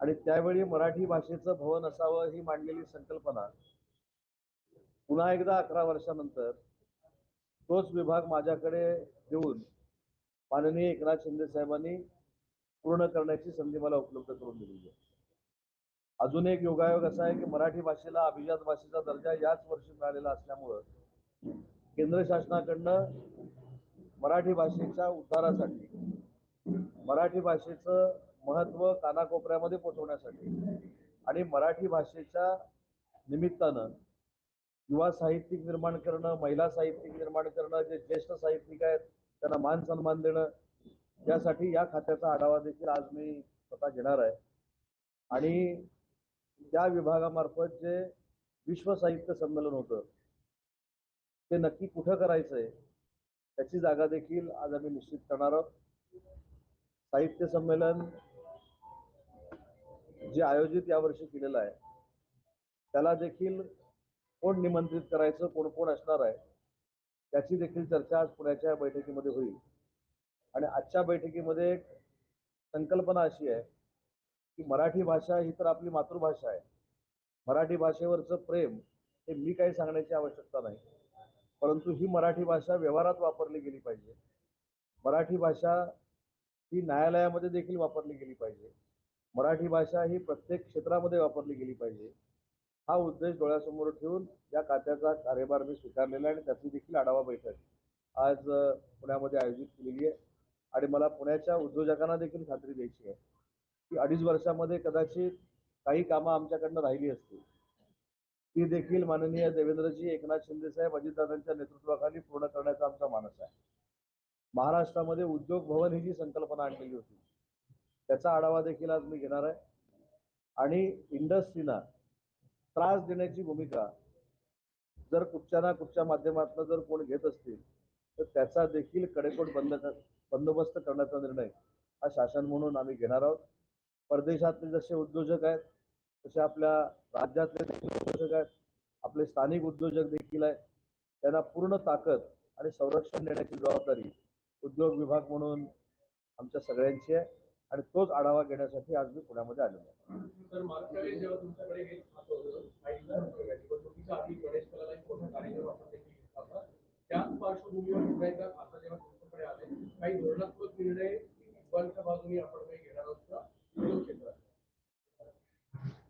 आणि त्यावेळी मराठी भाषेचं भवन असावं ही मांडलेली संकल्पना पुन्हा एकदा अकरा वर्षानंतर तोच विभाग माझ्याकडे देऊन माननीय एकनाथ शिंदे साहेबांनी पूर्ण करण्याची संधी मला उपलब्ध करून दिलेली आहे. अजून एक योगायोग असा आहे की मराठी भाषेला अभिजात भाषेचा दर्जा याच वर्षी मिळालेला असल्यामुळं केंद्र शासनाकडनं मराठी भाषेच्या उद्धारासाठी मराठी भाषेचं महत्त्व कानाकोपऱ्यामध्ये पोहोचवण्यासाठी आणि मराठी भाषेच्या निमित्तानं युवा साहित्यिक निर्माण करणं महिला साहित्यिक निर्माण करणं जे ज्येष्ठ साहित्यिक आहेत त्यांना मान सन्मान देणं यासाठी या खात्याचा आढावा देखील आज मी स्वतः घेणार आहे. आणि त्या विभागामार्फत जे विश्व साहित्य संमेलन होतं ते नक्की कुठं करायचंय त्याची जागा देखील आज आम्ही निश्चित करणार आहोत. साहित्य संमेलन जे आयोजित यावर्षी केलेलं आहे त्याला देखील कोण निमंत्रित करायचं कोण कोण असणार आहे त्याची देखील चर्चा आज पुण्याच्या बैठकीमध्ये होईल. आणि आजच्या बैठकीमध्ये एक संकल्पना अशी आहे की मराठी भाषा ही तर आपली मातृभाषा आहे. मराठी भाषेवरचं प्रेम हे मी काही सांगण्याची आवश्यकता नाही. परंतु ही मराठी भाषा व्यवहारात वापरली गेली पाहिजे. मराठी भाषा ही न्यायालयामध्ये देखील वापरली गेली पाहिजे. मराठी भाषा ही प्रत्येक क्षेत्रामध्ये वापरली गेली पाहिजे. हा उद्देश डोळ्यासमोर ठेवून या खात्याचा कार्यभार मी स्वीकारलेला आहे आणि त्याची देखील आढावा बैठक आज पुण्यामध्ये आयोजित केलेली आहे आणि मला पुण्याच्या उद्योजकांना देखील खात्री द्यायची आहे की अडीच वर्षामध्ये कदाचित काही कामं आमच्याकडनं राहिली असतील. ती देखील माननीय देवेंद्रजी एकनाथ शिंदे साहेब अजितदादांच्या नेतृत्वाखाली पूर्ण करण्याचा आमचा मानस आहे. महाराष्ट्रामध्ये उद्योग भवन ही जी संकल्पना आणलेली होती त्याचा आढावा देखील आज मी घेणार आहे. आणि इंडस्ट्रीना त्रास देण्याची भूमिका जर कुठच्या ना कुठच्या माध्यमातून जर कोण घेत असतील तर त्याचा देखील कडेकोट बंद बंदोबस्त करण्याचा निर्णय हा शासन म्हणून आम्ही घेणार आहोत. परदेशातले जसे उद्योजक आहेत तसे आपल्या राज्यातले देखील उद्योजक आहेत आपले स्थानिक उद्योजक देखील आहेत त्यांना पूर्ण ताकद आणि संरक्षण देण्याची जबाबदारी उद्योग विभाग म्हणून आमच्या सगळ्यांची आहे. आणि तोच आढावा घेण्यासाठी आज मी पुण्यामध्ये आलेलो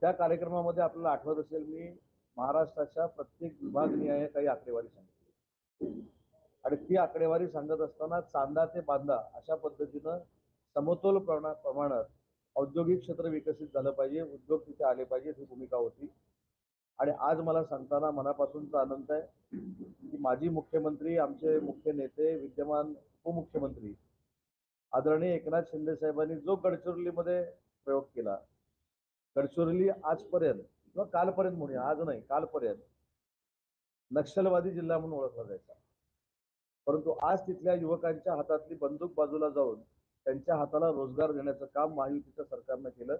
त्या कार्यक्रमामध्ये आपल्याला आठवत असेल मी महाराष्ट्राच्या प्रत्येक विभागनिहाय काही आकडेवारी सांगितली. आणि ती आकडेवारी सांगत असताना चांदा ते बांदा अशा पद्धतीनं समतोल प्रमाणा प्रमाणात औद्योगिक क्षेत्र विकसित झालं पाहिजे उद्योग तिथे आले पाहिजेत ही भूमिका होती. आणि आज मला सांगताना मनापासूनचा आनंद आहे की माजी मुख्यमंत्री आमचे मुख्य नेते विद्यमान उपमुख्यमंत्री आदरणीय एकनाथ शिंदे साहेबांनी जो गडचिरोलीमध्ये प्रयोग केला गडचिरोली आजपर्यंत किंवा कालपर्यंत म्हणूया आज नाही कालपर्यंत नक्षलवादी जिल्हा म्हणून ओळखला जायचा. परंतु आज तिथल्या युवकांच्या हातातली बंदूक बाजूला जाऊन त्यांच्या हाताला रोजगार देण्याचं काम महायुतीच्या सरकारनं केलं.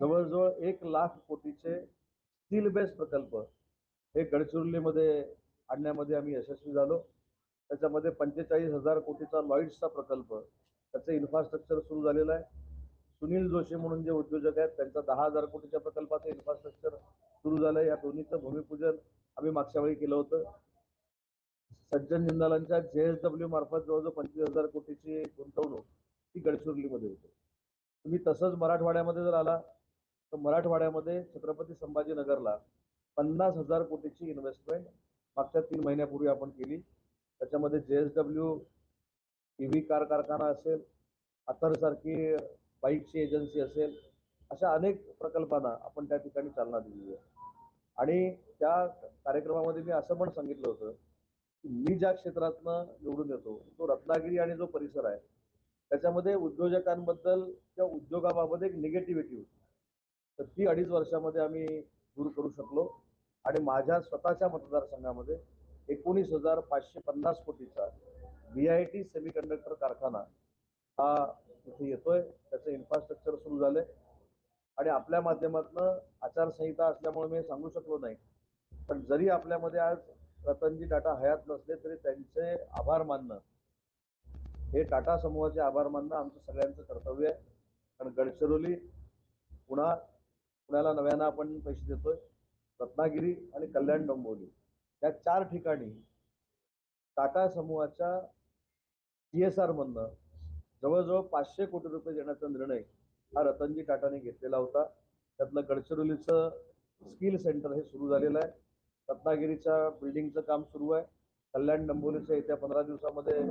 जवळजवळ एक लाख कोटीचे स्टील बेस्ड प्रकल्प हे गडचिरोलीमध्ये आणण्यामध्ये आम्ही यशस्वी झालो. त्याच्यामध्ये पंचेचाळीस हजार कोटीचा लॉईड्सचा प्रकल्प त्याचं इन्फ्रास्ट्रक्चर सुरू झालेलं आहे. सुनील जोशी म्हणून जे उद्योजक आहेत त्यांचा दहा हजार कोटीच्या प्रकल्पाचं इन्फ्रास्ट्रक्चर सुरू झालं या दोन्हीचं भूमिपूजन आम्ही मागच्या वेळी केलं होतं. सज्जन जिंदालांच्या जेएसडब्ल्यू मार्फत जवळजवळ पंचवीस हजार कोटीची गुंतवणूक ती गडचिरोलीमध्ये होते. तुम्ही तसंच मराठवाड्यामध्ये जर आला तर मराठवाड्यामध्ये छत्रपती संभाजीनगरला पन्नास हजार कोटीची इन्व्हेस्टमेंट मागच्या तीन महिन्यापूर्वी आपण केली. त्याच्यामध्ये J S W T V car कारखाना असेल अथरसारखी बाईकची एजन्सी असेल अशा अनेक प्रकल्पांना आपण त्या ठिकाणी चालना दिलेली आहे. आणि त्या कार्यक्रमामध्ये मी असं पण सांगितलं होतं की मी ज्या क्षेत्रातनं निवडून येतो तो रत्नागिरी आणि जो परिसर आहे त्याच्यामध्ये उद्योजकांबद्दल किंवा उद्योगाबाबत एक निगेटिव्हिटी होती. तर ती अडीच वर्षामध्ये आम्ही दूर करू शकलो. आणि माझ्या स्वतःच्या मतदारसंघामध्ये एकोणीस हजार पाचशे पन्नास कोटीचा व्ही आय टी सेमीकंडक्टर कारखाना हा इथे येतोय. त्याचं इन्फ्रास्ट्रक्चर सुरू झालंय. आणि आपल्या माध्यमातनं आचारसंहिता असल्यामुळे मी सांगू शकलो नाही. पण जरी आपल्यामध्ये आज रतनजी टाटा हयात नसले तरी त्यांचे आभार मानणं हे टाटा समूहाचे आभार मानणं आमचं सगळ्यांचं कर्तव्य आहे. कारण गडचिरोली पुन्हा पुण्याला नव्यानं आपण पैसे देतोय. रत्नागिरी आणि कल्याण डोंबिवली या चार ठिकाणी टाटा समूहाच्या सी एस आर मधनं जवळजवळ पाचशे कोटी रुपये देण्याचा निर्णय हा रतनजी टाटाने घेतलेला होता. त्यातलं गडचिरोलीचं स्किल सेंटर हे सुरू झालेलं आहे. रत्नागिरीच्या बिल्डिंगचं काम सुरू आहे. कल्याण डंबोलीचं येत्या पंधरा दिवसामध्ये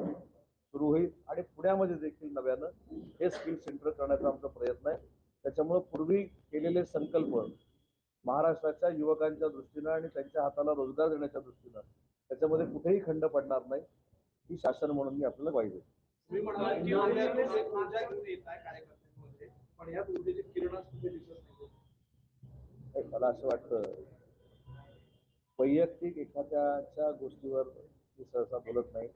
सुरू होईल आणि पुण्यामध्ये देखील नव्यानं हे स्किल सेंटर करण्याचा आमचा प्रयत्न आहे. त्याच्यामुळं पूर्वी केलेले संकल्प महाराष्ट्राच्या युवकांच्या दृष्टीनं आणि त्यांच्या हाताला रोजगार देण्याच्या दृष्टीनं त्याच्यामध्ये कुठेही खंड पडणार नाही ही शासन म्हणून मी आपल्याला नाही, मला असं वाटतं वैयक्तिक एखाद्याच्या गोष्टीवर मी सहसा बोलत नाही.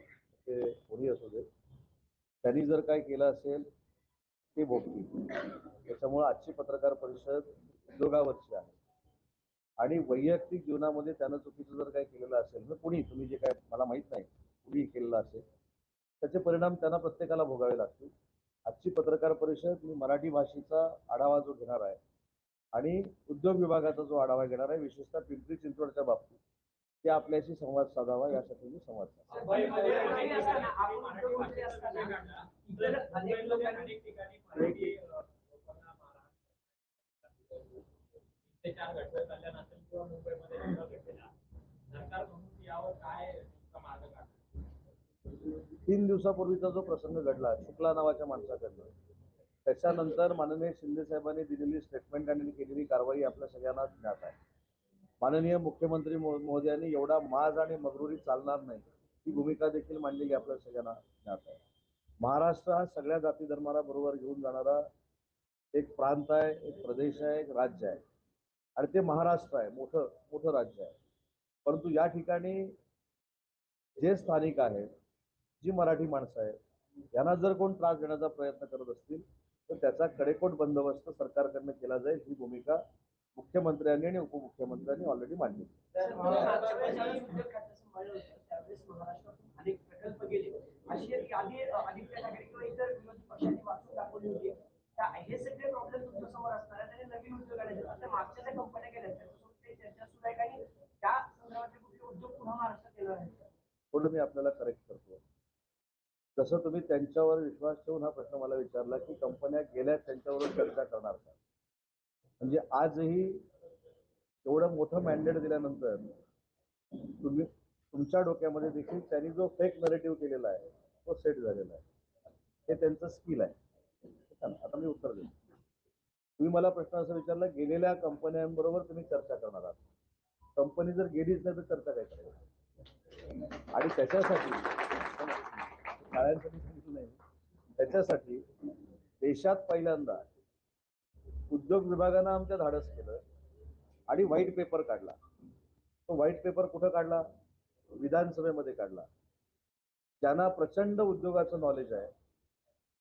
ते कोणी असू दे. त्यांनी जर काय केलं असेल ते भोगतील त्याच्यामुळं आजची पत्रकार परिषद उद्योगावरची आहे. आणि वैयक्तिक जीवनामध्ये त्यानं चुकीचं जर काय केलेलं असेल तर कुणी तुम्ही जे काय मला माहीत नाही कुणी केलेलं असेल त्याचे परिणाम त्यांना प्रत्येकाला भोगावे लागतील. आजची पत्रकार परिषद मी मराठी भाषेचा आढावा जो घेणार आहे आणि उद्योग विभागाचा जो आढावा घेणार आहे विशेषतः पिंपरी चिंचवडच्या बाबतीत ते आपल्याशी संवाद साधावा यासाठी मी संवाद तीन दिवसापूर्वीचा जो प्रसंग घडला शुक्ला नावाच्या माणसाकडनं त्याच्यानंतर माननीय शिंदे साहेबांनी दिलेली स्टेटमेंट आणि केलेली कारवाई आपल्या सगळ्यांना ज्ञात आहे. माननीय मुख्यमंत्री महोदयांनी एवढा माज आणि मगरुरी चालणार नाही ही भूमिका देखील मांडलेली आपल्या सगळ्यांना ज्ञात आहे. महाराष्ट्र हा सगळ्या जाती धर्माला बरोबर घेऊन जाणारा एक प्रांत आहे एक प्रदेश आहे एक राज्य आहे. आणि ते महाराष्ट्र आहे मोठं मोठं राज्य आहे. परंतु या ठिकाणी जे स्थानिक आहेत जी मराठी माणसं आहेत यांना जर कोण त्रास देण्याचा प्रयत्न करत असतील तर त्याचा कडेकोट बंदोबस्त सरकारकडनं केला जाईल ही भूमिका मुख्यमंत्र्यांनी आणि उपमुख्यमंत्र्यांनी ऑलरेडी हे सगळे प्रॉब्लेम तुमच्यासमोर असणार आहेत आणि नवीन उद्योग आता मागच्या ज्या कंपन्या गेल्या त्याच्यासोबत काही चर्चा सुरू आहे का? आणि त्या संदर्भातले कुठले उद्योग पुन्हा महाराष्ट्रात येणार आहेत. का? थोडं मी आपल्याला करेक्ट करतो. जसं तुम्ही त्यांच्यावर विश्वास ठेवून हा प्रश्न मला विचारला की कंपन्या गेल्या त्यांच्यावर चर्चा करणार का? म्हणजे आजही एवढं मोठं मॅन्डेट दिल्यानंतर तुम्ही तुमच्या डोक्यामध्ये देखील त्यांनी जो फेक नरेटिव्ह केलेला आहे तो सेट झालेला आहे. हे त्यांचं स्किल आहे. आता मी उत्तर देतो. तुम्ही मला प्रश्न असा विचारला गेलेल्या कंपन्यांबरोबर तुम्ही चर्चा करणार आहात. कंपनी जर गेलीच नाही तर चर्चा काय करायची आणि त्याच्यासाठी शाळांसाठी नाही. त्याच्यासाठी देशात पहिल्यांदा उद्योग विभागानं आमच्या धाडस केलं आणि व्हाईट पेपर काढला. तो व्हाईट पेपर कुठं काढला? विधानसभेमध्ये काढला. ज्यांना प्रचंड उद्योगाचं नॉलेज आहे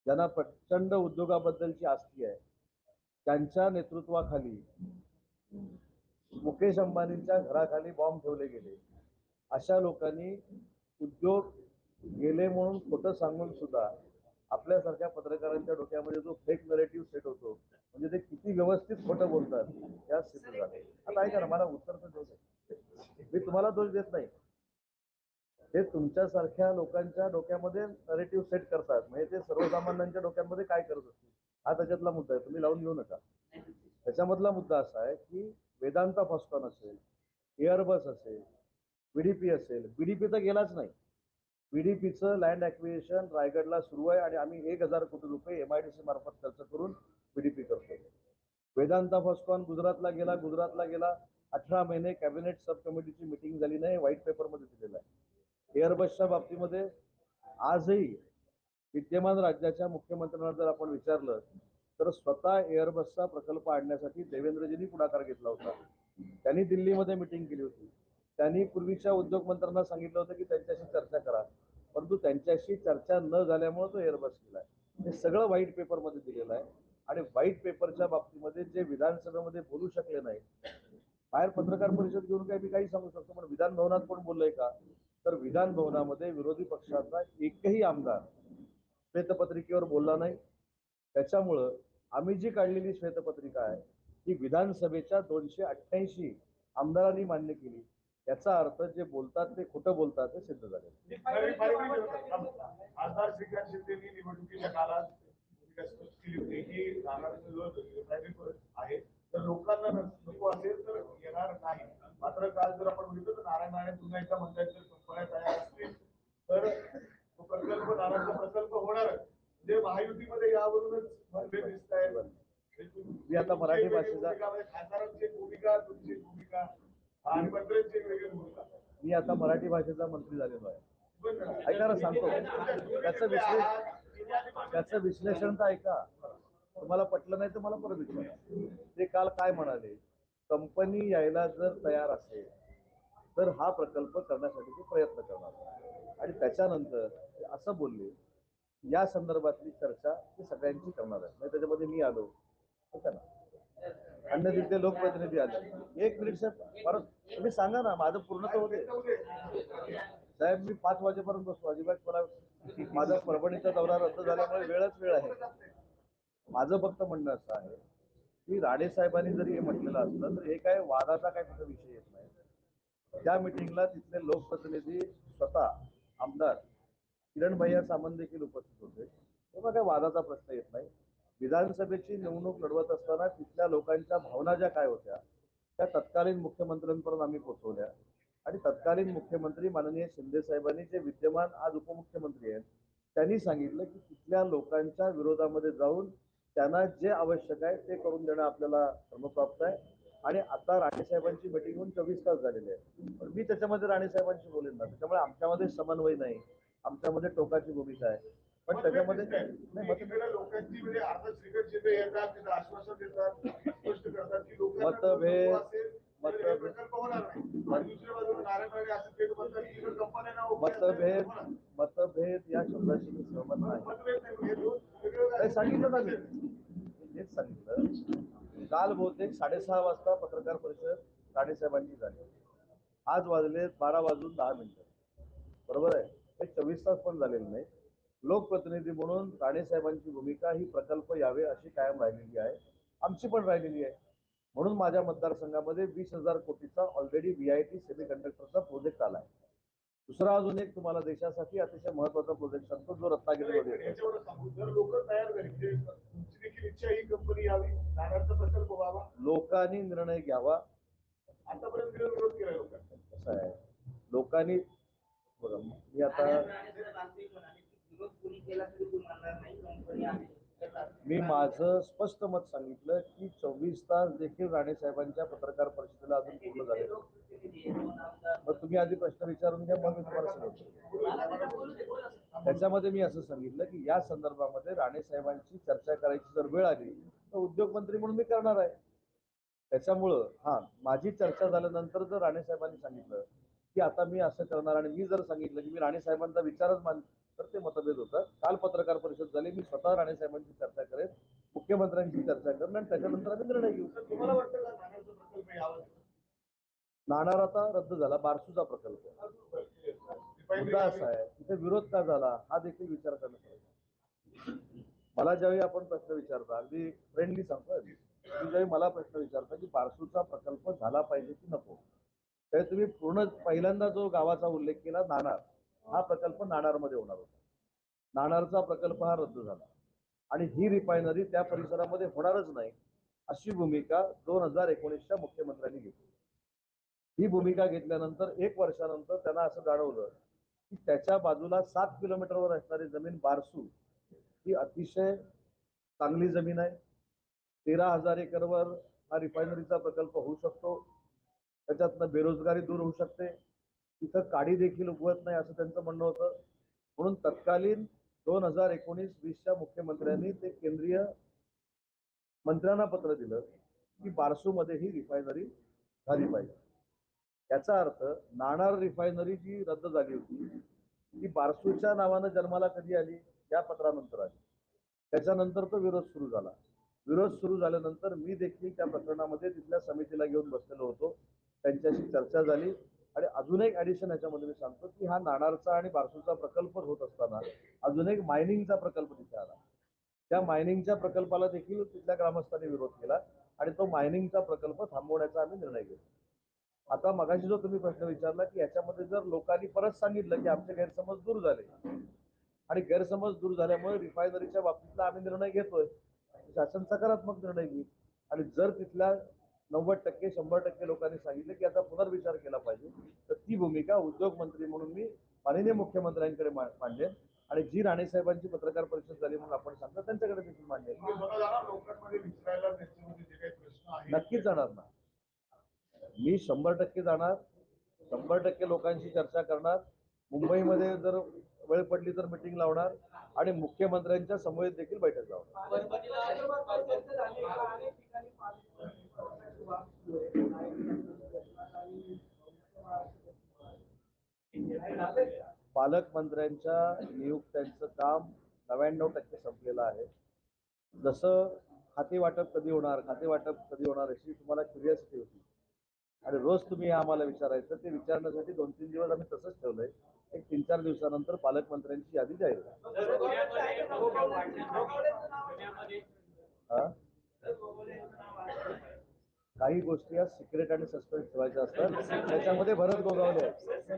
ज्यांना प्रचंड उद्योगाबद्दलची आस्ती आहे त्यांच्या नेतृत्वाखाली मुकेश अंबानींच्या घराखाली बॉम्ब ठेवले गेले. अशा लोकांनी उद्योग गेले म्हणून खोटं सांगून सुद्धा आपल्यासारख्या पत्रकारांच्या डोक्यामध्ये जो फेक नरेटिव्ह सेट होतो म्हणजे ते किती व्यवस्थित खोटं बोलतात या सिद्ध झाले. आता ऐका ना मला उत्तर तर देऊ दे. मी तुम्हाला दोष देत नाही. ते तुमच्यासारख्या लोकांच्या डोक्यामध्ये नरेटिव्ह सेट करतात. म्हणजे ते सर्वसामान्यांच्या डोक्यामध्ये काय करत असतील? हा त्याच्यातला मुद्दा आहे. तुम्ही लावून घेऊ नका. त्याच्यामधला मुद्दा असा आहे की वेदांता फॉस्कॉन असेल एअरबस असेल बीडीपी असेल बीडीपी तर गेलाच नाही. बीडीपीचं लँड ॲक्विजिशन रायगडला सुरू आहे आणि आम्ही एक हजार कोटी रुपये एम आय डी सी मार्फत खर्च करून बीडीपी वेदांता फॉस्कॉन गुजरातला गेला गुजरातला गेला. अठरा महिने कॅबिनेट सब कमिटीची मिटिंग झाली नाही व्हाईट पेपरमध्ये दिलेलं आहे. एअरबसच्या बाबतीमध्ये आजही विद्यमान राज्याच्या मुख्यमंत्र्यांना जर आपण विचारलं तर स्वतः एअरबसचा प्रकल्प आणण्यासाठी देवेंद्रजींनी पुढाकार घेतला होता. त्यांनी दिल्लीमध्ये मिटिंग केली होती. त्यांनी पूर्वीच्या उद्योग मंत्र्यांना सांगितलं होतं की त्यांच्याशी चर्चा करा. परंतु त्यांच्याशी चर्चा न झाल्यामुळे तो एअरबस आहे. हे सगळं व्हाईट पेपरमध्ये दिलेलं आहे. आणि व्हाईट पेपरच्या बाबतीमध्ये जे विधानसभेमध्ये बोलू शकले नाही. बाहेर पत्रकार परिषद घेऊन काही मी काही सांगू शकतो पण विधान भवनात कोण बोललंय का? तर विधान भवनामध्ये विरोधी पक्षाचा एकही आमदार श्वेतपत्रिकेवर बोलला नाही. त्याच्यामुळं आम्ही जी काढलेली श्वेतपत्रिका आहे ती विधानसभेच्या दोनशे अठ्ठ्याऐंशी आमदारांनी मान्य केली. याचा अर्थ जे बोलतात ते खोटं बोलतात ते सिद्ध झाले केली होती की नारायण वर आहे तर लोकांना नको असेल तर येणार नाही. मात्र काल जर आपण बघितलं तर नारायण राणे पुन्हा एकदा म्हणतात जर कंपन्या तयार असतील तर तो प्रकल्प नारायणचा प्रकल्प होणार. म्हणजे महायुतीमध्ये यावरूनच मतभेद दिसत आहेत. मी आता मराठी भाषेचा- खासदारांची एक भूमिका तुमची भूमिका आणि मंत्र्यांची वेगळी भूमिका. मी आता मराठी भाषेचा मंत्री झालेलो आहे. ऐका सांगतो. त्याचं विश्लेषण त्याचं विश्लेषण तर ऐका. तुम्हाला पटलं नाही तर मला परत विचारा. ते काल काय म्हणाले? कंपनी यायला जर तयार असेल तर हा प्रकल्प करण्यासाठी ते प्रयत्न करणार. आणि त्याच्यानंतर असं बोलले या संदर्भातली चर्चा ते सगळ्यांची करणार आहे नाही त्याच्यामध्ये मी आलो. हो ऐका ना अन्य तिथले लोकप्रतिनिधी आले. एक मिनिट साहेब. परत तुम्ही सांगा ना माझं पूर्ण तर होते साहेब मी पाच वाजेपर्यंत बसतो. अजिबात मला माझा परभणीचा दौरा रद्द झाल्यामुळे वेळच वेळ आहे. माझं फक्त म्हणणं असं आहे की राणे साहेबांनी जरी हे म्हटलेलं असलं तर हे काय वादाचा काय कुठं विषय येत नाही. त्या मिटिंगला तिथले लोकप्रतिनिधी स्वतः आमदार किरण भैया सामंत देखील उपस्थित होते. तेव्हा काय वादाचा प्रश्न येत नाही. विधानसभेची निवडणूक लढवत असताना तिथल्या लोकांच्या भावना ज्या काय होत्या त्या तत्कालीन मुख्यमंत्र्यांपर्यंत आम्ही पोहोचवल्या. आणि तत्कालीन मुख्यमंत्री माननीय शिंदे साहेबांनी जे विद्यमान आज उपमुख्यमंत्री आहेत त्यांनी सांगितलं की तिथल्या लोकांच्या विरोधामध्ये जाऊन त्यांना जे आवश्यक आहे ते करून देणं आपल्याला क्रमप्राप्त आहे. आणि आता राणे साहेबांची मिटिंग होऊन चोवीस तास झालेली आहे. पण मी त्याच्यामध्ये राणे साहेबांशी बोलेन ना त्याच्यामुळे आमच्यामध्ये समन्वय नाही. आमच्यामध्ये टोकाची भूमिका आहे. पण त्याच्यामध्ये म्हणजे मतभेद- मतभेद- मतभेद या शब्दाशी मी सहमत नाही. हे सांगितलं ना मी? तेच सांगितलं. काल बहुतेक साडेसहा वाजता पत्रकार परिषद राणेसाहेबांची झाली. आज वाजले बारा वाजून दहा मिनिटं. बरोबर आहे? हे चोवीस तास पण झालेले नाही. लोकप्रतिनिधी म्हणून राणेसाहेबांची भूमिका ही प्रकल्प यावे अशी कायम राहिलेली आहे. आमची पण राहिलेली आहे. म्हणून माझ्या मतदारसंघामध्ये वीस हजार कोटीचा already V I T semi कंडक्टरचा प्रोजेक्ट आला आहे. दुसरा अजून एक तुम्हाला देशासाठी अतिशय महत्त्वाचा प्रोजेक्ट सांगतो जो रत्नागिरीमध्ये प्रकल्प व्हावा. लोकांनी निर्णय घ्यावा. कसं आहे. लोकांनी बघा मी आता मी माझं स्पष्ट मत सांगितलं की चोवीस तास देखील राणे साहेबांच्या पत्रकार परिषदेला अजून पूर्ण झाले मग तुम्ही आधी प्रश्न विचारून घ्या मग मी तुम्हाला सांगितलं त्याच्यामध्ये मी असं सांगितलं की या संदर्भामध्ये राणे साहेबांची चर्चा करायची जर वेळ आली तर उद्योग मंत्री म्हणून मी करणार आहे. त्याच्यामुळं हा माझी चर्चा झाल्यानंतर जर राणे साहेबांनी सांगितलं की आता मी असं करणार आणि मी जर सांगितलं की मी राणे साहेबांचा विचारच मान तर ते मतभेद होतात. काल पत्रकार परिषद झाली मी स्वतः राणे साहेबांची चर्चा करेन मुख्यमंत्र्यांची चर्चा करेन आणि त्याच्यानंतर आम्ही निर्णय घेऊ. नाणार आता रद्द झाला बारसूचा प्रकल्प. मुद्दा असा आहे तिथे विरोध का झाला हा देखील विचार करण्यात पाहिजे मला ज्यावेळी आपण प्रश्न विचारता अगदी फ्रेंडली सांगतो ज्यावेळी मला प्रश्न विचारता की बारसूचा प्रकल्प झाला पाहिजे की नको? त्यावेळी तुम्ही पूर्ण पहिल्यांदा जो गावाचा उल्लेख केला नाणार हा प्रकल्प नाणारमध्ये होणार होता. नाणारचा प्रकल्प हा रद्द झाला. आणि ही रिफायनरी त्या परिसरामध्ये होणारच नाही अशी भूमिका दोन हजार एकोणीसच्या मुख्यमंत्र्यांनी घेतली. ही भूमिका घेतल्यानंतर एक वर्षानंतर त्यांना असं जाणवलं की त्याच्या बाजूला सात किलोमीटरवर असणारी जमीन बारसू ही अतिशय चांगली जमीन आहे. तेरा हजार एकरवर हा रिफायनरीचा प्रकल्प होऊ शकतो. त्याच्यातनं बेरोजगारी दूर होऊ शकते. तिथं काडी देखील उगवत नाही असं त्यांचं म्हणणं होतं. म्हणून तत्कालीन दोन हजार एकोणीस वीसच्या मुख्यमंत्र्यांनी ते केंद्रीय मंत्र्यांना पत्र दिलं की बारसूमध्ये ही रिफायनरी झाली पाहिजे. याचा अर्थ नाणार रिफायनरी जी रद्द झाली होती ती बारसूच्या नावानं जन्माला कधी आली? या पत्रानंतर आली. त्याच्यानंतर तो विरोध सुरू झाला. विरोध सुरू झाल्यानंतर मी देखील त्या प्रकरणामध्ये तिथल्या समितीला घेऊन बसलेलो होतो. त्यांच्याशी चर्चा झाली. आणि अजून एक ऍडिशन याच्यामध्ये मी सांगतो की हा नाणारचा आणि बारसूचा प्रकल्प होत असताना अजून एक मायनिंगचा प्रकल्प तिथे आला. त्या मायनिंगच्या प्रकल्पाला देखील तिथल्या ग्रामस्थांनी विरोध केला आणि तो मायनिंगचा प्रकल्प थांबवण्याचा आम्ही निर्णय घेतला. आता मगाशी जो तुम्ही प्रश्न विचारला की याच्यामध्ये जर लोकांनी परत सांगितलं की आमचे गैरसमज दूर झाले. आणि गैरसमज दूर झाल्यामुळे रिफायनरीच्या बाबतीतला आम्ही निर्णय घेतोय. शासन सकारात्मक निर्णय घेईल. आणि जर तिथल्या नव्वद टक्के शंभर टक्के लोकांनी सांगितलं की आता पुनर्विचार केला पाहिजे. तर ती भूमिका उद्योग मंत्री म्हणून मी माननीय मुख्यमंत्र्यांकडे मा- मांडेन आणि जी राणे साहेबांची पत्रकार परिषद झाली म्हणून आपण सांगता त्यांच्याकडे देखील आहेत नक्कीच जाणार ना. मी शंभर टक्के जाणार शंभर टक्के लोकांशी चर्चा करणार. मुंबईमध्ये जर वेळ पडली तर मिटिंग लावणार आणि मुख्यमंत्र्यांच्या समवेत देखील बैठक लावणार परभणीला चर्चा झाली का? अनेक ठिकाणी पाणी वाफ सुरू आहे. पालकमंत्र्यांच्या नियुक्त्यांचं काम नव्याण्णव टक्के संपलेलं आहे. जसं खाते वाटप कधी होणार खाते वाटप कधी होणार अशी तुम्हाला क्युरियासिटी होती. आणि रोज तुम्ही आम्हाला विचारायचं ते विचारण्यासाठी दोन तीन दिवस आम्ही तसंच ठेवलंय. एक तीन चार दिवसानंतर पालकमंत्र्यांची यादी जाहीर होईल. काही गोष्टी या सिक्रेट आणि सस्पेन्स ठेवायच्या असतात. त्याच्यामध्ये भरत गोगावले भाजपच्या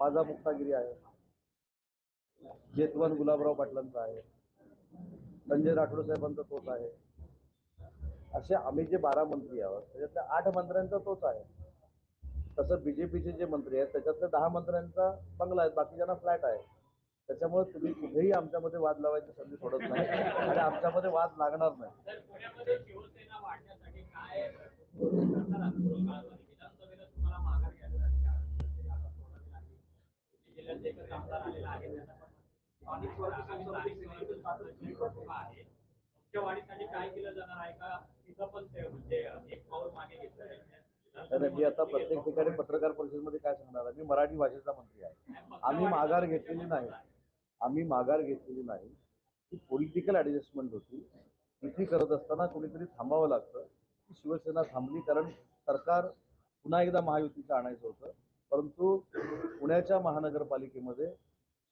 माझा मुक्तागिरी आहे. जेतवन गुलाबराव पाटलांचा आहे. संजय राठोड साहेबांचा तोच आहे. असे आम्ही जे बारा मंत्री आहोत त्याच्यातल्या आठ मंत्र्यांचा तोच आहे. तसं बीजेपीचे जे मंत्री आहेत त्याच्यातल्या दहा मंत्र्यांचा बंगला आहे बाकीच्यांना फ्लॅट आहे. त्याच्यामुळे तुम्ही कुठेही आमच्यामध्ये वाद लावायची संधी सोडत नाही आणि आमच्यामध्ये वाद लागणार नाही. काय केलं जाणार आहे का? तर मी आता प्रत्येक ठिकाणी पत्रकार परिषदेमध्ये काय सांगणार मी मराठी भाषेचा मंत्री आहे. आम्ही माघार घेतलेली नाही. आम्ही माघार घेतलेली नाही. ती पॉलिटिकल ऍडजस्टमेंट होती. तिथे करत असताना कोणीतरी थांबावं लागतं. शिवसेना थांबली कारण सरकार पुन्हा एकदा महायुतीचं आणायचं होतं. परंतु पुण्याच्या महानगरपालिकेमध्ये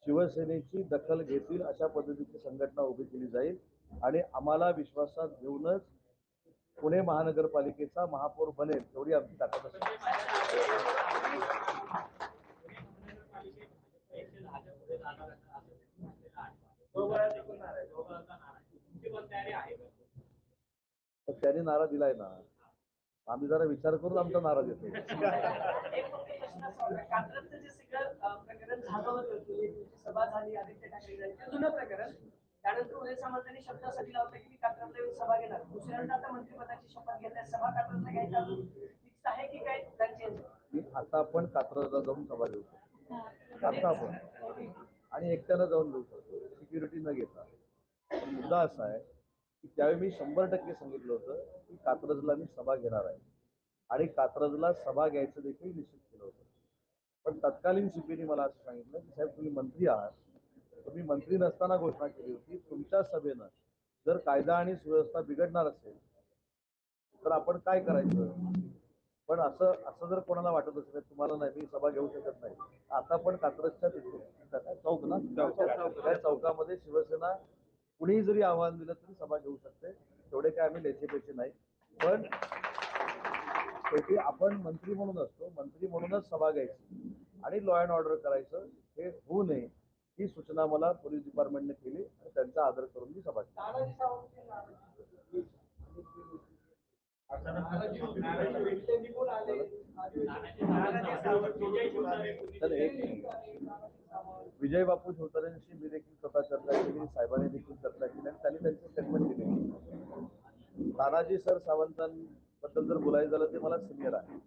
शिवसेनेची दखल घेतील अशा पद्धतीची संघटना उभी केली जाईल आणि आम्हाला विश्वासात घेऊनच पुणे महानगरपालिकेचा महापौर बनेल एवढी आमची ताकद असेल. तर त्यांनी नारा दिलाय ना. आम्ही जरा विचार करून आमचा नारा देतो प्रकरण झालं होतं तुम्ही तुमची सभा झाली आदित्य ठाकरे त्यानंतर उदय सामंतांनी शब्द असा दिला होता की मी कात्रजला येऊन सभा घेणार. दुसऱ्यांदा आता मंत्रिपदाची शपथ घेतल्या सभा कात्रजला घ्यायचा फिक्स आहे की काय? आता आपण कात्रजला जाऊन सभा घेऊ. शकतो आता आपण. आणि एकट्यानं जाऊन घेऊ शकतो. सिक्युरिटी न घेता. मुद्दा असा आहे की त्यावेळी मी शंभर टक्के सांगितलं होतं की कात्रजला मी सभा घेणार आहे. आणि कात्रजला सभा घ्यायचं देखील निश्चित केलं होतं. पण तत्कालीन सीपीने मला असं सांगितलं की साहेब तुम्ही मंत्री आहात. तुम्ही मंत्री नसताना घोषणा केली होती. तुमच्या सभेनं जर कायदा आणि सुव्यवस्था बिघडणार असेल तर आपण काय करायचं? पण असं असं जर कोणाला वाटत असेल तुम्हाला नाही मी सभा घेऊ शकत नाही. आता पण कात्रजच्या तिथे चौक ना? त्या चौकामध्ये शिवसेना कुणीही जरी आव्हान दिलं तरी सभा घेऊ शकते. तेवढे काय आम्ही लेचेपेचे नाही. पण शेवटी आपण मंत्री म्हणून असतो. मंत्री म्हणूनच सभा घ्यायची. आणि लॉ अँड ऑर्डर करायचं. हे होऊ नये. ही सूचना मला पोलीस डिपार्टमेंटने केली आणि त्यांचा आदर करून मी सभा विजय बापू शिवतरेंशी मी देखील स्वतः चर्चा केली साहेबांनी देखील चर्चा केली आणि त्यांनी त्यांचे स्टेटमेंट दिले. तानाजी सर सावंतांबद्दल जर बोलायचं झालं ते मला सिनियर आहे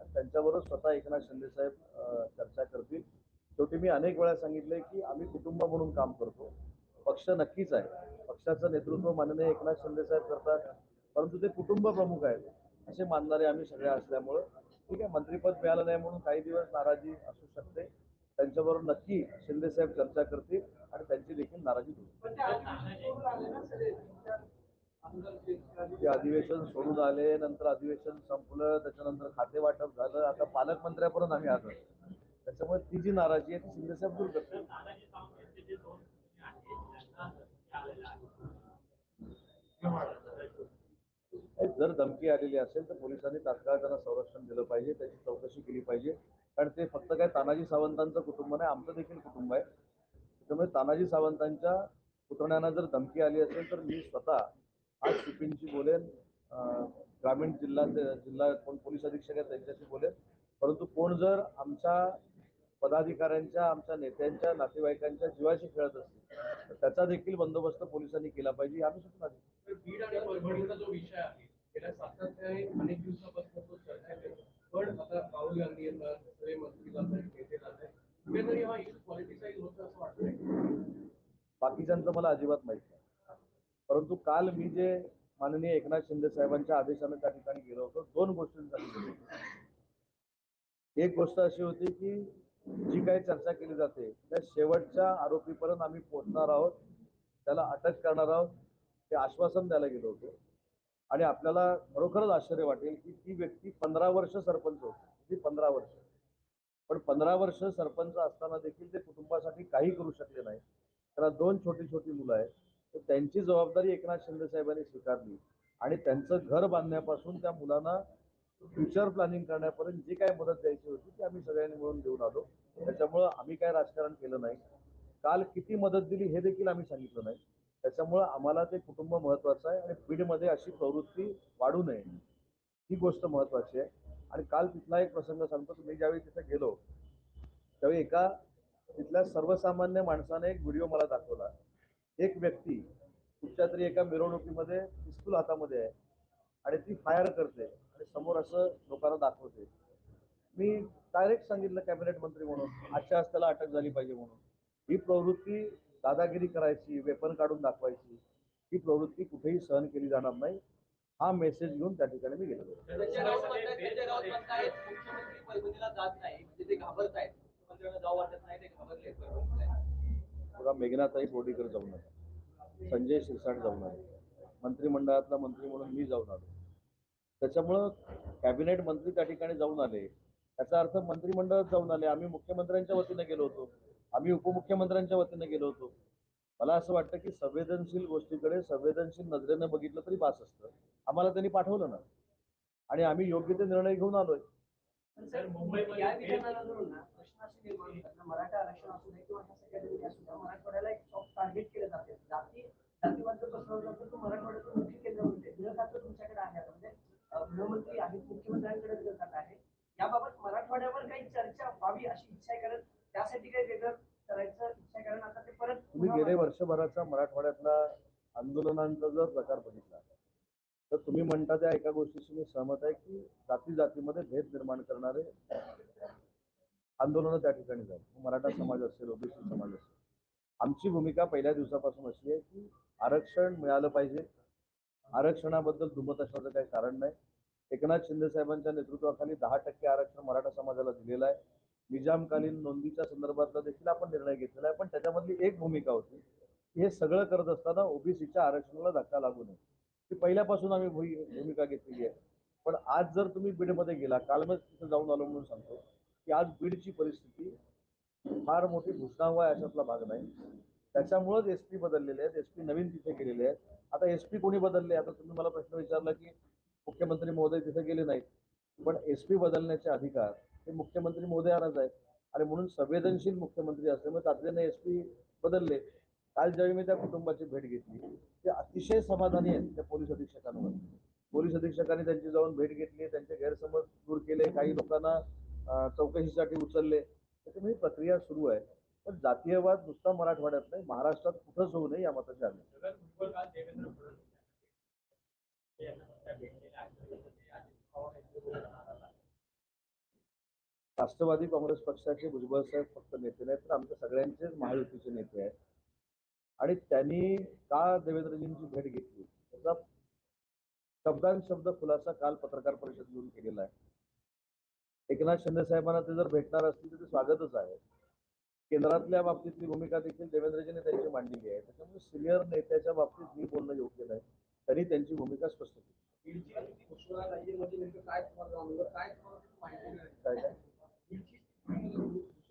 आणि त्यांच्याबरोबर स्वतः एकनाथ शिंदे साहेब चर्चा करतील. शेवटी मी अनेक वेळा सांगितले की आम्ही कुटुंब म्हणून काम करतो. पक्ष नक्कीच आहे. पक्षाचं नेतृत्व माननीय एकनाथ शिंदे साहेब करतात. परंतु ते कुटुंब प्रमुख आहेत असे मानणारे आम्ही सगळे असल्यामुळं ठीक आहे मंत्रीपद मिळालं नाही म्हणून काही दिवस नाराजी असू शकते. त्यांच्याबरोबर नक्की शिंदे साहेब चर्चा करतील आणि त्यांची देखील नाराजी अधिवेशन सोडून आले ते अधिवेशन सोडून आले नंतर अधिवेशन संपलं त्याच्यानंतर खाते वाटप झालं. आता पालकमंत्र्यापर्यंत आम्ही आलो. त्यामुळे ती जी नाराजी आहे ती शिंदेसाहेब दूर करते जर धमकी आलेली असेल तर पोलिसांनी तात्काळ त्यांना संरक्षण दिलं पाहिजे त्याची चौकशी केली पाहिजे. कारण ते फक्त काय तानाजी सावंतांचं कुटुंब नाही आमचं देखील कुटुंब आहे. त्यामुळे तानाजी सावंतांच्या पुतण्यांना जर धमकी आली असेल तर मी स्वतः आज सिपींशी बोलेन ग्रामीण जिल्हा जिल्हा कोण पोलीस अधीक्षक आहेत त्यांच्याशी बोलेन. परंतु कोण जर आमच्या पदाधिकाऱ्यांच्या आमच्या नेत्यांच्या नातेवाईकांच्या जीवाशी खेळत असतील. तर त्याचा देखील बंदोबस्त पोलिसांनी केला पाहिजे ही आम्ही सूचना. तर बीड आणि परभणीचा जो विषय आहे गेल्या सातत्याने अनेक दिवसापासून तो चर्चेत आहे पण आता राहुल गांधी येतात सगळे मंत्री जात आहेत नेते जात आहेत कुठेतरी हा इश्यू पॉलिटिसाईज होतं असं वाटतंय? बाकीच्यांचं मला अजिबात माहीत नाही. परंतु काल मी जे माननीय एकनाथ शिंदे साहेबांच्या आदेशाने त्या ठिकाणी गेलो होतो दोन गोष्टींसाठी. एक गोष्ट अशी होती की जी काही चर्चा केली जाते त्या शेवटच्या आरोपीपर्यंत आम्ही पोहोचणार आहोत. त्याला अटक करणार आहोत. ते आश्वासन द्यायला गेलो होतो. आणि आपल्याला खरोखरच आश्चर्य वाटेल की ती व्यक्ती पंधरा वर्ष सरपंच होती. ती पंधरा वर्ष. पण पंधरा वर्ष सरपंच असताना देखील ते कुटुंबासाठी काही करू शकले नाही. त्याला दोन छोटी छोटी मुलं आहेत. तर त्यांची जबाबदारी एकनाथ शिंदे साहेबांनी स्वीकारली. आणि त्यांचं घर बांधण्यापासून त्या मुलांना फ्युचर प्लॅनिंग करण्यापर्यंत जी काय मदत द्यायची होती ती आम्ही सगळ्यांनी मिळून देऊन आलो. त्याच्यामुळं आम्ही काय राजकारण केलं नाही. काल किती मदत दिली हे देखील आम्ही सांगितलं नाही. त्याच्यामुळं आम्हाला ते कुटुंब महत्वाचं आहे आणि बीडमध्ये अशी प्रवृत्ती वाढू नये. ही गोष्ट महत्वाची आहे. आणि काल तिथला एक प्रसंग सांगतो. मी ज्यावेळी तिथे गेलो त्यावेळी एका तिथल्या सर्वसामान्य माणसाने एक व्हिडिओ मला दाखवला. एक व्यक्ती कुठच्या तरी एका मिरवणुकीमध्ये पिस्तूल हातामध्ये आहे आणि ती फायर करते. आणि समोर असं लोकांना दाखवते. मी डायरेक्ट सांगितलं कॅबिनेट मंत्री म्हणून आजच्या आज त्याला अटक झाली पाहिजे म्हणून. ही प्रवृत्ती दादागिरी करायची वेपन काढून दाखवायची ही प्रवृत्ती कुठेही सहन केली जाणार नाही. हा मेसेज घेऊन त्या ठिकाणी मी गेलो म्हणजे बघा मेघनाताई बोर्डीकर जाऊन आले. संजय शिरसाट जाऊन आले. मंत्रिमंडळातला मंत्री म्हणून मी जाऊन आलो. त्याच्यामुळं कॅबिनेट मंत्री त्या ठिकाणी जाऊन आले. त्याचा अर्थ मंत्रिमंडळात जाऊन आले. आम्ही मुख्यमंत्र्यांच्या वतीने गेलो होतो. आम्ही उपमुख्यमंत्र्यांच्या वतीने गेलो होतो. मला असं वाटतं की संवेदनशील गोष्टीकडे संवेदनशील नजरेनं बघितलं तरी बास असतं. आम्हाला त्यांनी पाठवलं ना. आणि आम्ही योग्य ते निर्णय घेऊन आलोय. जाती. जातीवाद गृहमंत्री आहेत मुख्यमंत्र्यांकडे खातं आहे याबाबत मराठवाड्यावर काही चर्चा व्हावी अशी इच्छा आहे कारण त्यासाठी काही वेगळं करायचं इच्छा कारण आता ते परत तुम्ही गेले वर्षभराचा मराठवाड्यातला आंदोलनांचा जर प्रकार बघितला तर तुम्ही म्हणता त्या एका गोष्टीशी मी सहमत आहे की जाती जातीमध्ये भेद निर्माण करणारे आंदोलनं त्या ठिकाणी झाली. मराठा समाज असेल ओबीसी समाज असेल. आमची भूमिका पहिल्या दिवसापासून अशी आहे की आरक्षण मिळालं पाहिजे आरक्षणाबद्दल दुमत असण्याचं काही कारण नाही. एकनाथ शिंदे साहेबांच्या नेतृत्वाखाली दहा टक्के आरक्षण मराठा समाजाला दिलेलं आहे. निजामकालीन नोंदीच्या संदर्भातला देखील आपण निर्णय घेतलेला आहे. पण त्याच्यामधली एक भूमिका होती की हे सगळं करत असताना ओबीसीच्या आरक्षणाला धक्का लागू नये. ती पहिल्यापासून आम्ही भूमिका घेतलेली आहे. पण आज जर तुम्ही बीडमध्ये गेला काल मग तिथे जाऊन आलो म्हणून सांगतो की आज बीडची परिस्थिती फार मोठी घुसणावं आहे अशातला भाग नाही. त्याच्यामुळेच एस पी बदललेले आहेत. एस पी नवीन तिथे गेलेले आहेत. आता एस पी कोणी बदलले? आता तुम्ही मला प्रश्न विचारला की मुख्यमंत्री महोदय तिथे गेले नाहीत. पण एस पी बदलण्याचे अधिकार हे मुख्यमंत्री महोदयांनाच आहेत. आणि म्हणून संवेदनशील मुख्यमंत्री असल्यामुळे तातडीने एस पी बदलले. काल ज्यावेळी मी त्या कुटुंबाची भेट घेतली ते अतिशय समाधानी आहेत त्या पोलीस अधीक्षकांवर. पोलीस अधीक्षकांनी त्यांची जाऊन भेट घेतली त्यांचे गैरसमज दूर केले काही लोकांना चौकशीसाठी उचलले. त्याच्यामुळे प्रक्रिया सुरू आहे. पण जातीयवाद नुसता मराठवाड्यात नाही महाराष्ट्रात कुठंच होऊ नये या मताचे आम्ही राष्ट्रवादी काँग्रेस पक्षाचे भुजबळ साहेब फक्त नेते नाहीत तर आमच्या सगळ्यांचेच महायुतीचे नेते आहेत. आणि त्यांनी का देवेंद्रजींची भेट घेतली? त्याचा शब्दान शब्द खुलासा काल पत्रकार परिषद घेऊन केलेला आहे. एकनाथ शिंदे साहेबांना ते जर भेटणार असतील तर ते स्वागतच आहे. केंद्रातल्या बाबतीतली भूमिका देखील देवेंद्रजीने त्यांची मांडलेली आहे. त्याच्यामुळे सिनियर नेत्याच्या बाबतीत मी बोलणं योग्य नाही. त्यांनी त्यांची भूमिका स्पष्ट केली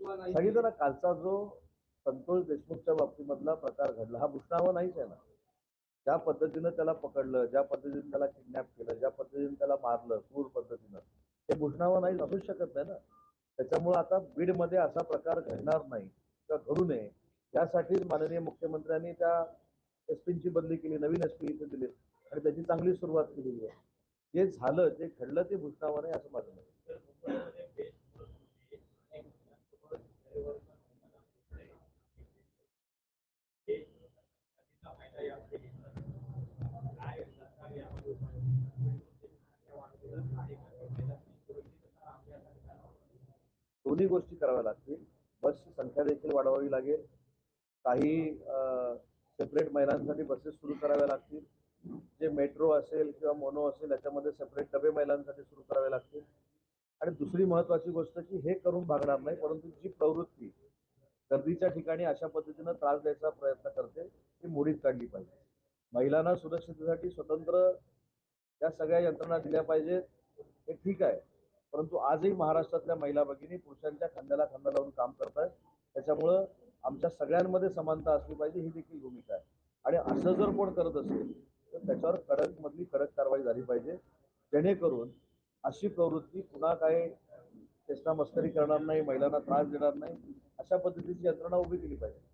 म्हणजे सांगितलं ना कालचा जो संतोष देशमुखच्या बाबतीमधला प्रकार घडला हा भूषणावा नाहीच आहे ना. ज्या पद्धतीनं त्याला पकडलं ज्या पद्धतीने त्याला किडनॅप केलं ज्या पद्धतीने त्याला मारलं क्रूर पद्धतीनं ते भूषणावा नाही असूच शकत नाही ना. त्याच्यामुळे आता बीडमध्ये असा प्रकार घडणार नाही किंवा घडू नये. यासाठीच माननीय मुख्यमंत्र्यांनी त्या एस पीची बदली केली नवीन एस पी इथे दिले आणि त्याची चांगली सुरुवात केलेली आहे. जे झालं जे घडलं ते भूषणावर आहे असं माझं मत आहे. तर मुंबईमध्ये बेस्ट परिस्थिती आहे. अनेक मुलांसोबत परिवर्तन होताना दिसतंय. हे तिचा फायदा यामध्ये घेतला जातो. काय सरकार यामध्ये उपाय वाढवतात आहे का? महिलांची सुरक्षितता राखण्यासाठी काय दोन्ही गोष्टी कराव्या लागतील. बसची संख्या देखील वाढवावी लागेल. काही सेपरेट महिलांसाठी बसेस सुरू कराव्या लागतील. जे मेट्रो असेल किंवा मोनो असेल याच्यामध्ये सेपरेट डबे महिलांसाठी सुरू करावे लागतील. आणि दुसरी महत्वाची गोष्ट की हे करून भागणार नाही परंतु जी प्रवृत्ती गर्दीच्या ठिकाणी अशा पद्धतीनं त्रास द्यायचा प्रयत्न करते ती मोडीत काढली पाहिजे. महिलांना सुरक्षितेसाठी स्वतंत्र या सगळ्या यंत्रणा दिल्या पाहिजेत. हे ठीक आहे. परंतु आजही महाराष्ट्रातल्या महिला भगिनी पुरुषांच्या खांद्याला खांदा लावून काम करतायत. त्याच्यामुळं आमच्या सगळ्यांमध्ये समानता असली पाहिजे ही देखील भूमिका आहे. आणि असं जर कोण करत असेल तर त्याच्यावर कडक मधली कडक कारवाई झाली पाहिजे. जेणेकरून अशी प्रवृत्ती पुन्हा काय चेष्टा मस्करी करणार नाही महिलांना त्रास देणार नाही अशा पद्धतीची यंत्रणा उभी केली पाहिजे.